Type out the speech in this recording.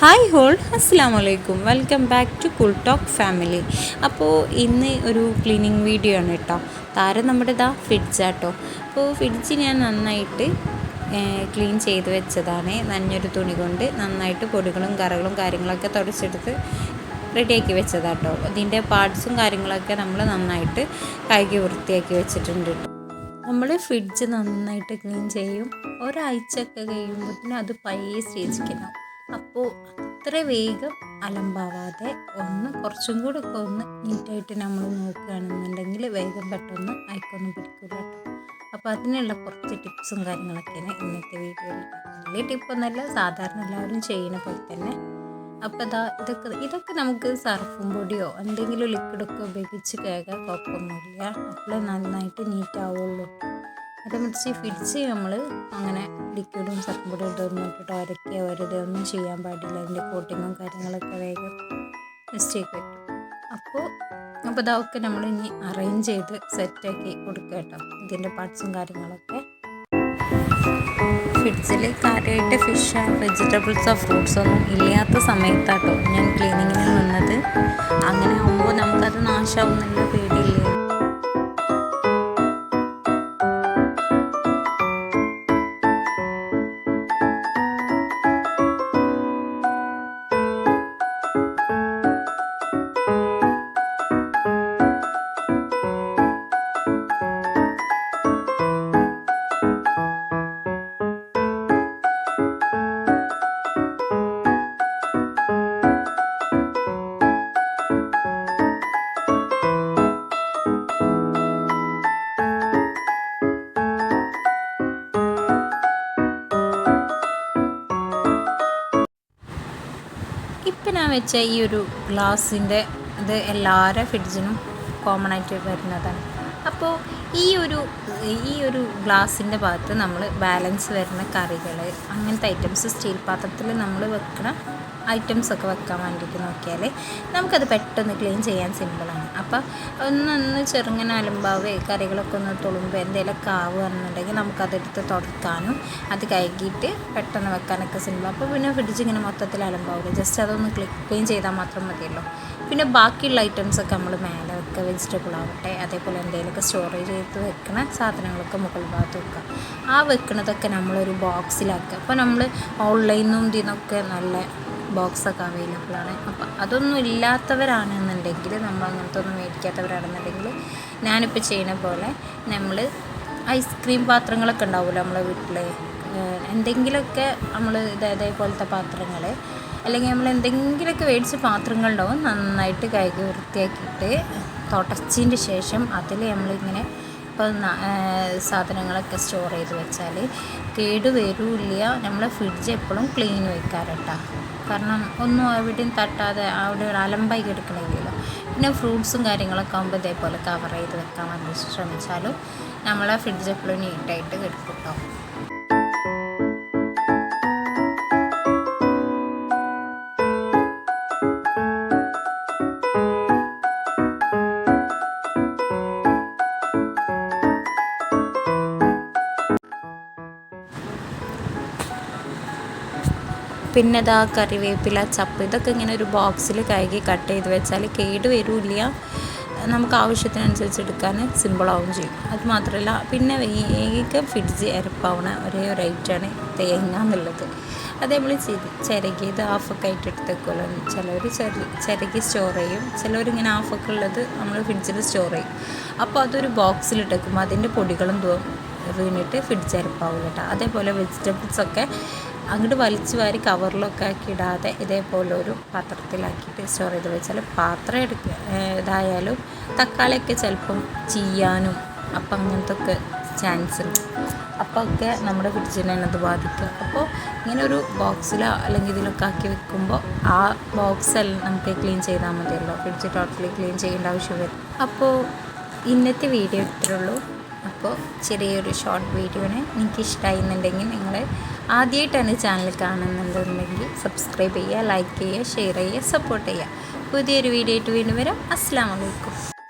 Hi all അസ്സാം വലൈക്കും welcome back to cool talk family അപ്പോൾ ഇന്ന് ഒരു ക്ലീനിങ് വീഡിയോ ആണ് കേട്ടോ. താരം നമ്മുടെ ഇതാ ഫ്രിഡ്ജാട്ടോ അപ്പോൾ ഫ്രിഡ്ജ് ഞാൻ നന്നായിട്ട് ക്ലീൻ ചെയ്ത് വെച്ചതാണ്. നനഞ്ഞൊരു തുണി കൊണ്ട് നന്നായിട്ട് പൊടികളും കറകളും കാര്യങ്ങളൊക്കെ തുടച്ചെടുത്ത് റെഡിയാക്കി വെച്ചതാട്ടോ. ഇതിന്റെ പാർട്സും കാര്യങ്ങളൊക്കെ നമ്മൾ നന്നായിട്ട് കഴുകി വൃത്തിയാക്കി വെച്ചിട്ടുണ്ട് നമ്മൾ ഫ്രിഡ്ജ് നന്നായിട്ട് ക്ലീൻ ചെയ്യും. ഒരാഴ്ചയൊക്കെ കഴിയുമ്പോഴത്തേനും അത് പയ്യെ സ്റ്റേജിക്കണം അപ്പോൾ അത്ര വേഗം അലമ്പാവാതെ ഒന്ന് കുറച്ചും കൂടെ ഒക്കെ ഒന്ന് നീറ്റായിട്ട് നമ്മൾ നോക്കുകയാണെന്നുണ്ടെങ്കിൽ വേഗം പെട്ടെന്ന് അയക്കൊന്നും പിടിക്കില്ല കേട്ടോ. അപ്പോൾ അതിനുള്ള കുറച്ച് ടിപ്സും കാര്യങ്ങളൊക്കെയാണ് ഇന്നത്തെ വീഡിയോയിൽ. വലിയ ടിപ്പൊന്നുമല്ല സാധാരണ എല്ലാവരും ചെയ്യുന്ന പോലെ തന്നെ. അപ്പോൾ ഇതാ ഇതൊക്കെ ഇതൊക്കെ നമുക്ക് സർഫും പൊടിയോ എന്തെങ്കിലും ലിക്വിഡൊക്കെ ഉപയോഗിച്ച് കേൾക്കാൻ കുഴപ്പമൊന്നുമില്ല. അപ്പോൾ നന്നായിട്ട് നീറ്റ് ആവുള്ളൂ അത് മിക്സി ഫിഡ്സ് നമ്മൾ അങ്ങനെ ലിക്വിഡും സർഫും ഇട്ടൊന്നും ഇട്ടിട്ട് ഒരക്കുക വെറുതെ ഒന്നും ചെയ്യാൻ പാടില്ല. അതിന്റെ കോട്ടിങ്ങും കാര്യങ്ങളൊക്കെ വേഗം മിസ്റ്റേക്ക് പറ്റും അപ്പോൾ അപ്പോൾ ഇതൊക്കെ നമ്മൾ ഇനി അറേഞ്ച് ചെയ്ത് സെറ്റാക്കി കൊടുക്കുക കേട്ടോ. ഇതിന്റെ പാർട്സും കാര്യങ്ങളൊക്കെ. ഫിഡ്സിൽ കാര്യമായിട്ട് ഫിഷ് വെജിറ്റബിൾസോ ഫ്രൂട്ട്സോ ഒന്നും ഇല്ലാത്ത സമയത്താട്ടോ ഞാൻ ക്ലീനിങ്ങിന് വന്നത്. അങ്ങനെ ആകുമ്പോൾ നമുക്കത് നാശമാവുന്നില്ല പേടിയില്ലേ? ഇപ്പം ഞാൻ വെച്ച ഈ ഒരു ഗ്ലാസിന്റെ ഇത് എല്ലാവരുടെ ഫ്രിഡ്ജിനും കോമൺ ആയിട്ട് വരുന്നതാണ്. അപ്പോൾ ഈ ഒരു ഈ ഒരു ഗ്ലാസിന്റെ ഭാഗത്ത് നമ്മൾ ബാലൻസ് വരുന്ന കറികൾ അങ്ങനത്തെ ഐറ്റംസ് സ്റ്റീൽ പാത്രത്തിൽ നമ്മൾ വെക്കണ ഐറ്റംസ് ഒക്കെ വെക്കാൻ വേണ്ടിയിട്ട് നോക്കിയാൽ നമുക്കത് പെട്ടെന്ന് ക്ലീൻ ചെയ്യാൻ സിമ്പിളാണ് അപ്പോൾ ഒന്നൊന്ന് ചെറുങ്ങനെ അലമ്പാവ് കറികളൊക്കെ ഒന്ന് തുളുമ്പ് എന്തെങ്കിലുമൊക്കെ ആവുകയാണെന്നുണ്ടെങ്കിൽ നമുക്കതെടുത്ത് തുടക്കാനും അത് കഴുകിയിട്ട് പെട്ടെന്ന് വെക്കാനൊക്കെ സിമ്പിൾ അപ്പോൾ പിന്നെ ഫ്രിഡ്ജ് ഇങ്ങനെ മൊത്തത്തിൽ അലമ്പാവില്ല ജസ്റ്റ് അതൊന്ന് ക്ലിക്ക് ക്ലീൻ ചെയ്താൽ മാത്രം മതിയല്ലോ. പിന്നെ ബാക്കിയുള്ള ഐറ്റംസ് ഒക്കെ നമ്മൾ മേലെ വെക്കുക വെജിറ്റബിൾ ആവട്ടെ അതേപോലെ എന്തെങ്കിലുമൊക്കെ സ്റ്റോറേജ് ചെയ്ത് വെക്കുന്ന സാധനങ്ങളൊക്കെ മുകൾ ഭാഗത്ത് വെക്കുക ആ വെക്കണതൊക്കെ നമ്മളൊരു ബോക്സിലാക്കുക അപ്പോൾ നമ്മൾ ഓൺലൈനിൽ നിന്നും നിന്നൊക്കെ നല്ല ബോക്സൊക്കെ അവൈലബിൾ ആണ് അപ്പം അതൊന്നും ഇല്ലാത്തവരാണെന്നുണ്ടെങ്കിൽ നമ്മൾ അങ്ങനത്തെ ഒന്നും മേടിക്കാത്തവരാണെന്നുണ്ടെങ്കിൽ ഞാനിപ്പോൾ ചെയ്യുന്ന പോലെ നമ്മൾ ഐസ്ക്രീം പാത്രങ്ങളൊക്കെ ഉണ്ടാവുമല്ലോ നമ്മളെ വീട്ടിൽ എന്തെങ്കിലുമൊക്കെ നമ്മൾ ഇതേപോലത്തെ പാത്രങ്ങൾ അല്ലെങ്കിൽ നമ്മൾ എന്തെങ്കിലുമൊക്കെ മേടിച്ച പാത്രങ്ങളുണ്ടാവും നന്നായിട്ട് കഴുകി വൃത്തിയാക്കിയിട്ട് തുടച്ചതിന്റെ ശേഷം അതിൽ നമ്മളിങ്ങനെ ഇപ്പോൾ സാധനങ്ങളൊക്കെ സ്റ്റോർ ചെയ്ത് വെച്ചാൽ കേട് നമ്മളെ ഫ്രിഡ്ജ് എപ്പോഴും ക്ലീൻ വെക്കാറട്ടാ കാരണം ഒന്നും എവിടെയും തട്ടാതെ അവിടെ ഒരു അലമ്പായി കിടക്കണില്ലല്ലോ പിന്നെ ഫ്രൂട്ട്സും കാര്യങ്ങളൊക്കെ ആകുമ്പോൾ ഇതേപോലെ കവർ ചെയ്ത് വെക്കാൻ വേണ്ടി ശ്രമിച്ചാലും നമ്മളെ ഫ്രിഡ്ജ് എപ്പോഴും നീറ്റായിട്ട് കിടക്കും കേട്ടോ പിന്നെ ഇതാ കറിവേപ്പില ചപ്പ് ഇതൊക്കെ ഇങ്ങനെ ഒരു ബോക്സിൽ കഴുകി കട്ട് ചെയ്ത് വെച്ചാൽ കേട് വരില്ല. നമുക്ക് ആവശ്യത്തിനനുസരിച്ച് എടുക്കാൻ സിമ്പിളാവും ചെയ്യും. അത് മാത്രമല്ല പിന്നെ വേഗം ഫ്രിഡ്ജ് എരപ്പാവണ ഒരേ ഒരു ഐറ്റാണ് തേങ്ങ എന്നുള്ളത്. അതേപോലെ ചിരകിയത് ഹാഫൊക്കെ ആയിട്ട് എടുത്തേക്കുമല്ലോ ചിലവർ ചിരകി സ്റ്റോർ ചെയ്യും. ചിലവരിങ്ങനെ ഹാഫൊക്കെ ഉള്ളത് നമ്മൾ ഫ്രിഡ്ജിൽ സ്റ്റോർ ചെയ്യും. അപ്പോൾ അതൊരു ബോക്സിലിട്ടേക്കും അതിന്റെ പൊടികളും വീണിട്ട് ഫ്രിഡ്ജ് അരപ്പാവും കേട്ടോ. അതേപോലെ വെജിറ്റബിൾസൊക്കെ അങ്ങോട്ട് വലിച്ചു വാരി കവറിലൊക്കെ ആക്കി ഇടാതെ ഇതേപോലെ ഒരു പാത്രത്തിലാക്കിയിട്ട് സ്റ്റോർ ചെയ്ത് വെച്ചാൽ പാത്രം എടുക്കുക ഇതായാലും തക്കാളിയൊക്കെ ചിലപ്പം ചെയ്യാനും അപ്പം അങ്ങനത്തെ ഒക്കെ ചാൻസ് ഉണ്ട്. അപ്പോൾ ഒക്കെ നമ്മുടെ ഫ്രിഡ്ജിനെ അത് ബാധിക്കുക അപ്പോൾ ഇങ്ങനെ ഒരു ബോക്സിലോ അല്ലെങ്കിൽ ഇതിലൊക്കെ ആക്കി വെക്കുമ്പോൾ ആ ബോക്സെല്ലാം നമുക്ക് ക്ലീൻ ചെയ്താൽ മതിയല്ലോ. ഫ്രിഡ്ജ് ടോട്ടലി ക്ലീൻ ചെയ്യേണ്ട ആവശ്യം വരും. അപ്പോൾ ഇന്നത്തെ വീഡിയോ ഇത്രയുള്ളൂ അപ്പോൾ ചെറിയൊരു ഷോർട്ട് വീഡിയോനെ നിങ്ങൾക്ക് ഇഷ്ടമായിരുന്നുണ്ടെങ്കിൽ നിങ്ങൾ ആദ്യമായിട്ടാണ് ചാനൽ കാണുന്നുണ്ടെന്നുണ്ടെങ്കിൽ സബ്സ്ക്രൈബ് ചെയ്യുക ലൈക്ക് ചെയ്യുക ഷെയർ ചെയ്യുക സപ്പോർട്ട് ചെയ്യുക. പുതിയൊരു വീഡിയോ ആയിട്ട് വീണ്ടും വരാം. അസ്സാം വലൈക്കും